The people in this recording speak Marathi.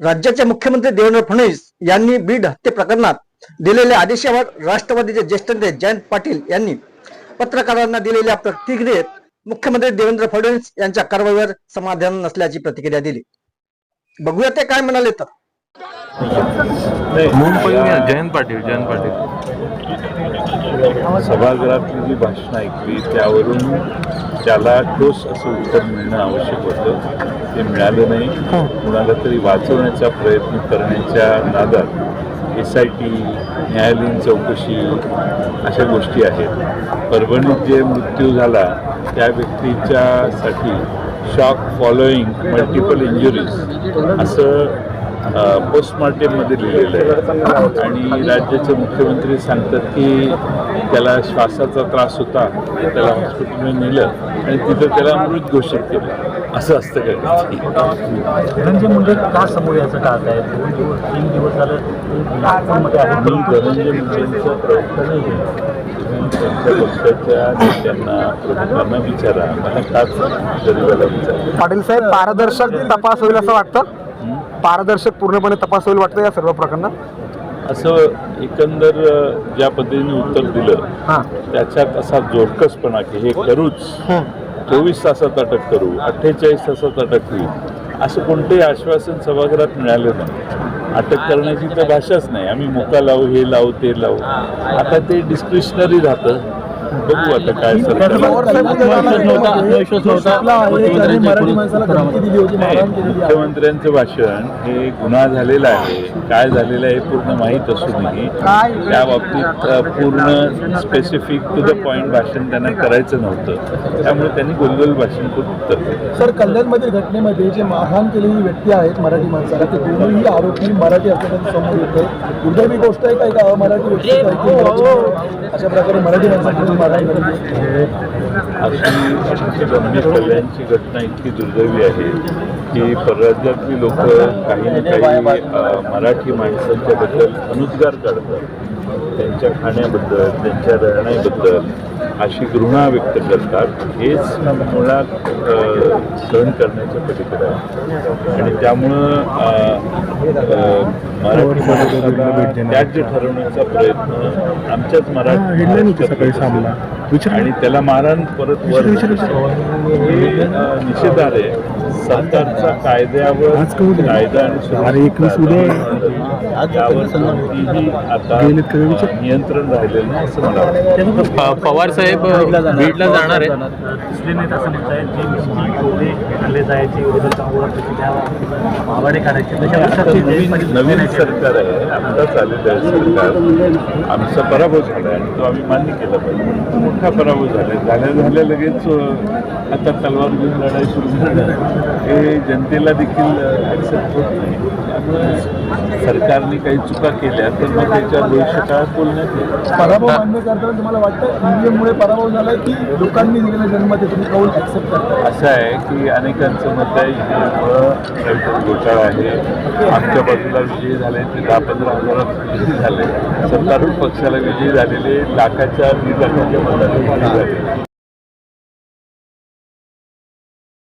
राज्याचे मुख्यमंत्री देवेंद्र फडणवीस यांनी बीड हत्ये प्रकरणात दिलेल्या आदेशावर राष्ट्रवादीचे ज्येष्ठ नेते जयंत पाटील यांनी पत्रकारांना दिलेल्या प्रतिक्रियेत मुख्यमंत्री देवेंद्र फडणवीस यांच्या कारवाईवर समाधान नसल्याची प्रतिक्रिया दिली. बघूया ते काय म्हणाले तर. जयंत पाटील जयंत पाटील. सभागृहातली जी भाषणं ऐकली त्यावरून त्याला ठोस असं उत्तर मिळणं आवश्यक होतं ते मिळालं नाही. कुणाला तरी वाचवण्याचा प्रयत्न करण्याच्या नादात एस आय टी न्यायालयीन चौकशी अशा गोष्टी आहेत. परभणीत जे मृत्यू झाला त्या व्यक्तीच्यासाठी शॉक फॉलोईंग मल्टिपल इंजुरीज असं पोस्टमॉर्टेममध्ये लिहिलेलं आहे. आणि राज्याचे मुख्यमंत्री सांगतात की त्याला श्वासाचा त्रास होता त्याला हॉस्पिटलमध्ये नेलं आणि तिथं त्याला मृत घोषित केलं. असं असतं? धनंजय मुंडे का समोर याचं टाळत आहे दोन दिवस तीन दिवस झालं नागपूरमध्ये आहे मी धनंजय मुंडेंचा प्रवक्ता नाही आहे तुम्ही त्यांच्या पक्षाच्या नेत्यांना प्रमुखांना विचारा. मला काच गरीबाला विचारा. पाटील साहेब पारदर्शक तपास होईल असं वाटतं? पारदर्शक पूर्णपणे तपास होईल वाटतं या सर्व प्रकरणात? असं एकंदर ज्या पद्धतीने उत्तर दिलं हां. त्याच्यात असा जोरकसपणा की हे करूच. चोवीस तासात अटक करू अठ्ठेचाळीस तासात अटक होईल. असं कोणतंही आश्वासन सभागृहात मिळालं नाही. अटक करण्याची तर भाषाच नाही. आम्ही मुका लावू हे लावू ते लावू. आता ते डिस्क्रिशनरी राहतं. बघू आता काय माणसाला. मुख्यमंत्र्यांचं भाषण हे गुन्हा झालेला आहे. काय झालेलं आहे हे पूर्ण माहीत असूनही त्या बाबतीत पूर्ण स्पेसिफिक टू द पॉईंट भाषण त्यांना करायचं नव्हतं. त्यामुळे त्यांनी गोलगोल भाषण करून सर कल्याणमधील घटनेमध्ये जे मारहाण केलेली व्यक्ती आहेत मराठी माणसाला ते दोन्ही आरोपी मराठी असल्याचं समोर येते दुर्दैवी गोष्ट आहे काय का व्यक्ती मराठी- अशा प्रकारे मराठी माणसांची झाली अशी गंभीर कल्याणची घटना इतकी दुर्दैवी आहे की परराज्यातली लोक काही ना काही मराठी माणसांच्याबद्दल अनुद्गार काढतात. त्यांच्या खाण्याबद्दल त्यांच्या राहण्याबद्दल अशी घृणा व्यक्त करतात. हेच मुळात सहन करण्याच्या पलीकडे आहे. आणि त्यामुळं त्याज्य ठरवण्याचा प्रयत्न आमच्याच मराठी आणि त्याला मारहाण परत वर निषेधार्ह आहे. सरकारचा कायद्यावर कायदा आणि आता नियंत्रण राहिलेलं नाही असं मला वाटतं. पवार साहेब बीडला जाणार. आहे दुसरे नेते असं म्हणत आहेत जे टोले हल्ले जायचे विरोधात नवीन सरकार आहे. आत्ताच आलेलं आहे सरकार. आमचा पराभव झाला आहे आणि तो आम्ही मान्य केला पाहिजे. मोठा पराभव झाला आहे झाल्या झाल्या लगेच आता तलवार घेऊन लढाई सुरू करणं हे जनतेला देखील ॲक्सेप्ट होत नाही. त्यामुळे सरकारने काही चुका केल्या तर मग त्याच्या भविष्य काळात बोलण्यात पराभव मान्य करताना तुम्हाला वाटतं ईव्हीएममुळे पराभव झाला की लोकांनी दिलेल्या जन्म ते तुम्ही कौल ऍक्सेप्ट करता? असं आहे की अनेकांचं मत आहे काहीतरी घोटाळा आहे. आमच्या बाजूला विजयी झाले ते दहा पंधरा हजारात विजयी झाले. सत्तारूढ पक्षाला विजयी झालेले लाखाच्या दीड लाखाच्या मताने विजयी झाले.